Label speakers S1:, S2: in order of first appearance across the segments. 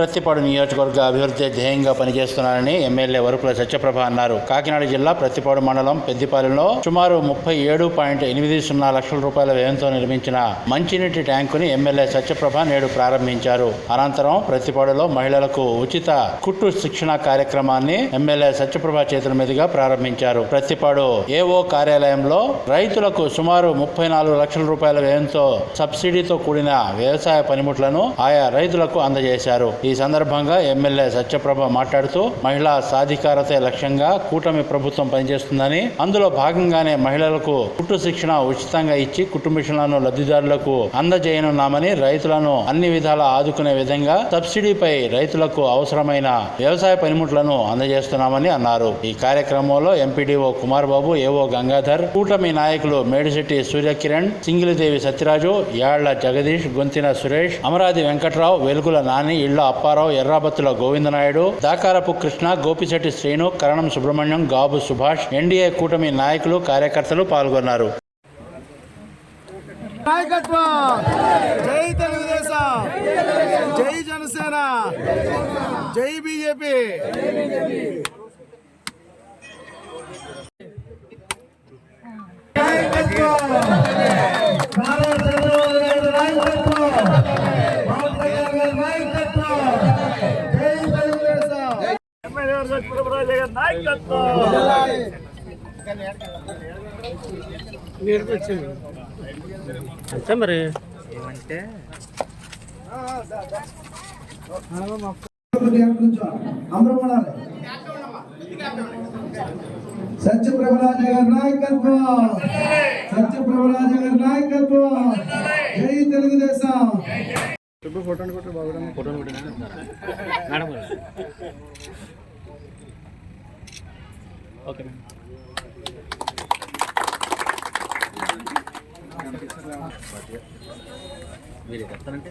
S1: ప్రత్తిపాడు నియోజకవర్గ అభివృద్ధి ధ్యేయంగా పనిచేస్తున్నారని ఎమ్మెల్యే వరుకుల సత్యప్రభ అన్నారు. కాకినాడ జిల్లా ప్రత్తిపాడు మండలం పెద్దిపాలెంలో సుమారు ముప్పై ఏడు పాయింట్ ఎనిమిది సున్నా లక్షల రూపాయల వ్యయంతో నిర్మించిన మంచినీటి ట్యాంకుని ఎమ్మెల్యే సత్యప్రభ నేడు ప్రారంభించారు. అనంతరం ప్రత్తిపాడులో మహిళలకు ఉచిత కుట్టు శిక్షణ కార్యక్రమాన్ని ఎమ్మెల్యే సత్యప్రభ చేతుల మీదుగా ప్రారంభించారు. ప్రత్తిపాడు ఏఓ కార్యాలయంలో రైతులకు సుమారు ముప్పై నాలుగు లక్షల రూపాయల వ్యయంతో సబ్సిడీతో కూడిన వ్యవసాయ పనిముట్లను ఆయా రైతులకు అందజేశారు. ఈ ఈ సందర్భంగా ఎమ్మెల్యే సత్యప్రభ మాట్లాడుతూ మహిళా సాధికారతే లక్ష్యంగా కూటమి ప్రభుత్వం పనిచేస్తుందని అందులో భాగంగానే మహిళలకు కుట్టు శిక్షణ ఉచితంగా ఇచ్చి కుట్టు లబ్ధిదారులకు అందజేయనున్నామని రైతులను అన్ని విధాలా ఆదుకునే విధంగా సబ్సిడీపై రైతులకు అవసరమైన వ్యవసాయ పనిముట్లను అందజేస్తున్నామని అన్నారు. ఈ కార్యక్రమంలో ఎంపీడీఓ కుమార్ బాబు ఏవో గంగాధర్ కూటమి నాయకులు మేడిశెట్టి సూర్యకిరణ్ సింగిలిదేవి సత్యరాజు యాళ్ళ జగదీష్ గొంతిన సురేష్ అమరాది వెంకట్రావు వెలుగుల నాని ఇళ్ళ అప్పారావు ఎర్రాబత్తుల గోవిందనాయుడు దాకారపు కృష్ణ గోపిశెట్టి శ్రీను కరణం సుబ్రహ్మణ్యం గాబు సుభాష్ ఎన్డీఏ కూటమి నాయకులు కార్యకర్తలు పాల్గొన్నారు.
S2: జై తెలుగుదేశం! జై జనసేన! జై బీజేపీ!
S3: అంతే మరి
S2: అమరమణాలి సత్యప్రభరాజ గారి నాయకత్వం. సత్యప్రభరాజ గారి నాయకత్వం. జై తెలుగుదేశం
S3: మేడం ఓకే మీరు చెప్తానంటే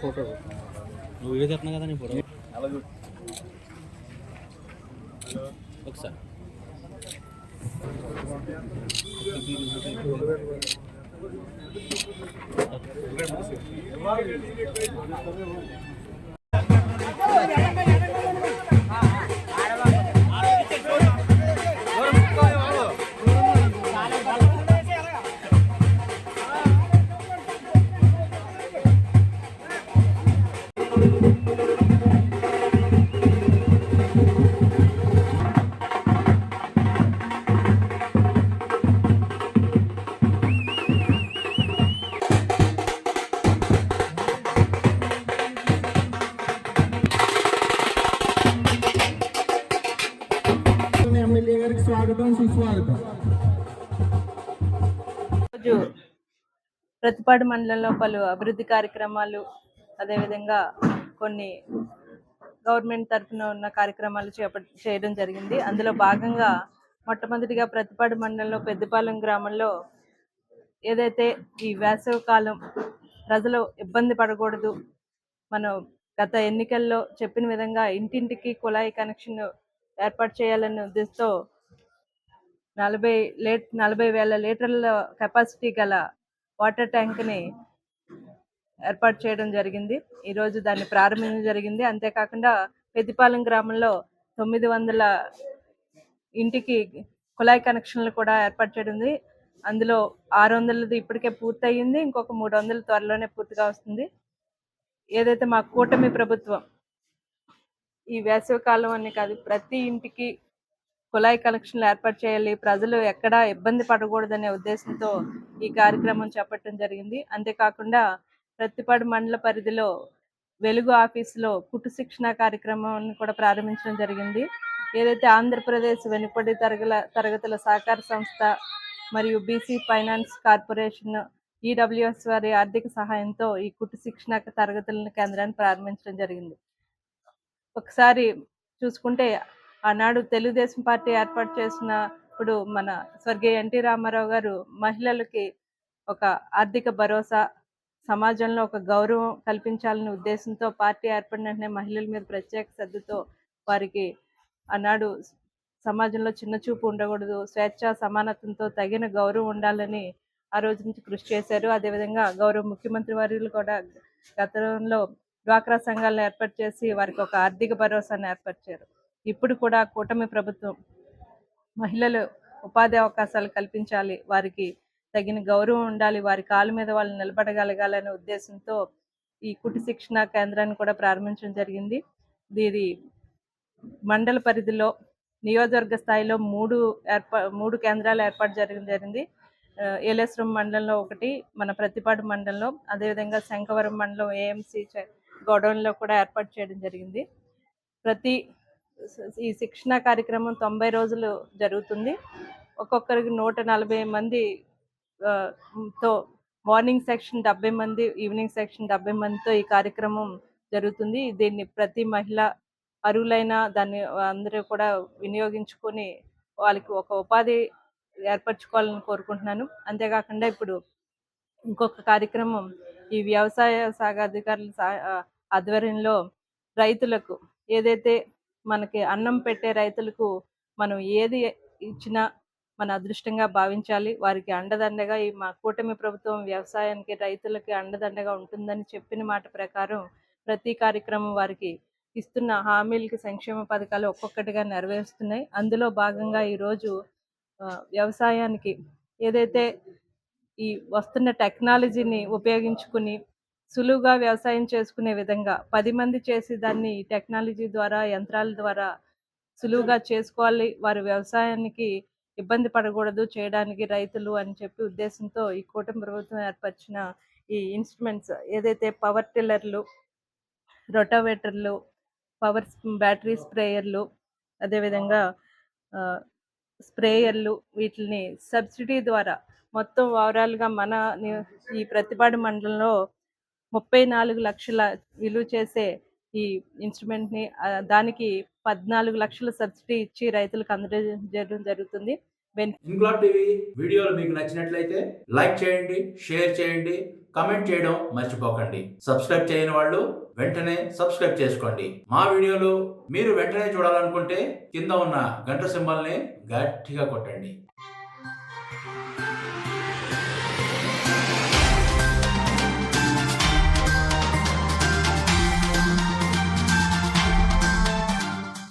S3: ఫోటో. నువ్వు వీడియో చెప్తున్నావు కదా నీ ఫోటో? ఒకసారి.
S2: ఎమ్మెల్యే స్వాగతం. సుస్వాగతం
S4: రోజు ప్రతిపాడు మండలంలో పలు అభివృద్ధి కార్యక్రమాలు అదేవిధంగా కొన్ని గవర్నమెంట్ తరఫున ఉన్న కార్యక్రమాలు చేప చేయడం జరిగింది. అందులో భాగంగా మొట్టమొదటిగా ప్రతిపాడు మండలంలో పెద్దపాలెం గ్రామంలో ఏదైతే ఈ వేసవి కాలం ప్రజలు ఇబ్బంది పడకూడదు మనం గత ఎన్నికల్లో చెప్పిన విధంగా ఇంటింటికి కుళాయి కనెక్షన్ ఏర్పాటు చేయాలనే ఉద్దేశంతో నలభై లీట్ నలభై వేల లీటర్ల కెపాసిటీ గల వాటర్ ట్యాంక్ని ఏర్పాటు చేయడం జరిగింది. ఈరోజు దాన్ని ప్రారంభించడం జరిగింది. అంతేకాకుండా పెద్దిపాలెం గ్రామంలో తొమ్మిది వందల ఇంటికి కుళాయి కనెక్షన్లు కూడా ఏర్పాటు చేయడం ఉంది అందులో ఆరు వందలది ఇప్పటికే పూర్తయింది. ఇంకొక మూడు వందలు త్వరలోనే పూర్తిగా వస్తుంది. ఏదైతే మా కూటమి ప్రభుత్వం ఈ వేసవికాలం అని కాదు ప్రతి ఇంటికి కుళాయి కనెక్షన్లు ఏర్పాటు చేయాలి. ప్రజలు ఎక్కడా ఇబ్బంది పడకూడదనే ఉద్దేశంతో ఈ కార్యక్రమం చేపట్టడం జరిగింది. అంతేకాకుండా ప్రతిపాడు మండల పరిధిలో వెలుగు ఆఫీసులో కుట్టు శిక్షణ కార్యక్రమాన్ని కూడా ప్రారంభించడం జరిగింది. ఏదైతే ఆంధ్రప్రదేశ్ వెనుకబడి తరగల తరగతుల సహకార సంస్థ మరియు బీసీ ఫైనాన్స్ కార్పొరేషన్ ఈడబ్ల్యూఎస్ వారి ఆర్థిక సహాయంతో ఈ కుట్టు శిక్షణ తరగతుల కేంద్రాన్ని ప్రారంభించడం జరిగింది. ఒకసారి చూసుకుంటే ఆనాడు తెలుగుదేశం పార్టీ ఏర్పాటు చేసిన ఇప్పుడు మన స్వర్గీయ ఎన్టీ రామారావు గారు మహిళలకి ఒక ఆర్థిక భరోసా సమాజంలో ఒక గౌరవం కల్పించాలనే ఉద్దేశంతో పార్టీ ఏర్పడిన వెంటనే మహిళల మీద ప్రత్యేక శ్రద్ధతో వారికి ఆనాడు సమాజంలో చిన్న చూపు ఉండకూడదు స్వేచ్ఛ సమానత్వంతో తగిన గౌరవం ఉండాలని ఆ రోజు నుంచి కృషి చేశారు. అదేవిధంగా గౌరవ ముఖ్యమంత్రి వర్యులు కూడా గతంలో డ్వాక్రా సంఘాలను ఏర్పాటు చేసి వారికి ఒక ఆర్థిక భరోసాను ఏర్పరిచారు ఇప్పుడు కూడా కూటమి ప్రభుత్వం మహిళలు ఉపాధి అవకాశాలు కల్పించాలి వారికి తగిన గౌరవం ఉండాలి వారి కాళ్ళ మీద వాళ్ళు నిలబడగలగాలనే ఉద్దేశంతో ఈ కుటి శిక్షణ కేంద్రాన్ని కూడా ప్రారంభించడం జరిగింది. ఇది మండల పరిధిలో నియోజకవర్గ స్థాయిలో మూడు ఏర్పా మూడు కేంద్రాలు ఏర్పాటు జరగడం జరిగింది. ఏలేశ్వరం మండలంలో ఒకటి మన ప్రతిపాడు మండలంలో అదేవిధంగా శంఖవరం మండలం ఏఎంసీ గోడౌన్లో కూడా ఏర్పాటు చేయడం జరిగింది. ప్రతి ఈ శిక్షణ కార్యక్రమం తొంభై రోజులు జరుగుతుంది. ఒక్కొక్కరికి నూట నలభై మంది తో మార్నింగ్ సెక్షన్ డెబ్బై మంది ఈవినింగ్ సెక్షన్ డెబ్బై మందితో ఈ కార్యక్రమం జరుగుతుంది. దీన్ని ప్రతి మహిళ అరువులైన దాన్ని అందరూ కూడా వినియోగించుకొని వాళ్ళకి ఒక ఉపాధి ఏర్పరచుకోవాలని కోరుకుంటున్నాను. అంతేకాకుండా ఇప్పుడు ఇంకొక కార్యక్రమం ఈ వ్యవసాయ శాఖ అధికారుల సా- ఆధ్వర్యంలో రైతులకు ఏదైతే మనకి అన్నం పెట్టే రైతులకు మనం ఏది ఇచ్చినా మన అదృష్టంగా భావించాలి. వారికి అండదండగా ఈ మా కూటమి ప్రభుత్వం వ్యవసాయానికి రైతులకి అండదండగా ఉంటుందని చెప్పిన మాట ప్రకారం ప్రతి కార్యక్రమం వారికి ఇస్తున్న హామీలకి సంక్షేమ పథకాలు ఒక్కొక్కటిగా నెరవేరుస్తున్నాయి. అందులో భాగంగా ఈరోజు వ్యవసాయానికి ఏదైతే ఈ వస్తున్న టెక్నాలజీని ఉపయోగించుకుని సులువుగా వ్యవసాయం చేసుకునే విధంగా పది మంది చేసి దాన్ని టెక్నాలజీ ద్వారా యంత్రాల ద్వారా సులువుగా చేసుకోవాలి. వారి వ్యవసాయానికి ఇబ్బంది పడకూడదు చేయడానికి రైతులు అని చెప్పి ఉద్దేశంతో ఈ కూటమి ప్రభుత్వం ఏర్పరిచిన ఈ ఇన్స్ట్రుమెంట్స్ ఏదైతే పవర్ టిల్లర్లు రొటావేటర్లు పవర్ బ్యాటరీ స్ప్రేయర్లు అదేవిధంగా స్ప్రేయర్లు వీటిని సబ్సిడీ ద్వారా మొత్తం ఓవరాల్గా మన ని- ఈ ప్రతిపాడు మండలంలో ముప్పై నాలుగు లక్షల విలువ చేసే ఈ ఇన్స్ట్రుమెంట్ని దానికి పద్నాలుగు లక్షల సబ్సిడీ ఇచ్చి రైతులకు అందజేయడం జరుగుతుంది.
S5: ఇంగ్లాడ్ టీవీ వీడియోలు మీకు నచ్చినట్లయితే లైక్ చేయండి షేర్ చేయండి కమెంట్ చేయడం మర్చిపోకండి. సబ్స్క్రైబ్ చేయని వాళ్ళు వెంటనే సబ్స్క్రైబ్ చేసుకోండి. మా వీడియోలు మీరు వెంటనే చూడాలనుకుంటే కింద ఉన్న గంట సింబల్ని గట్టిగా కొట్టండి.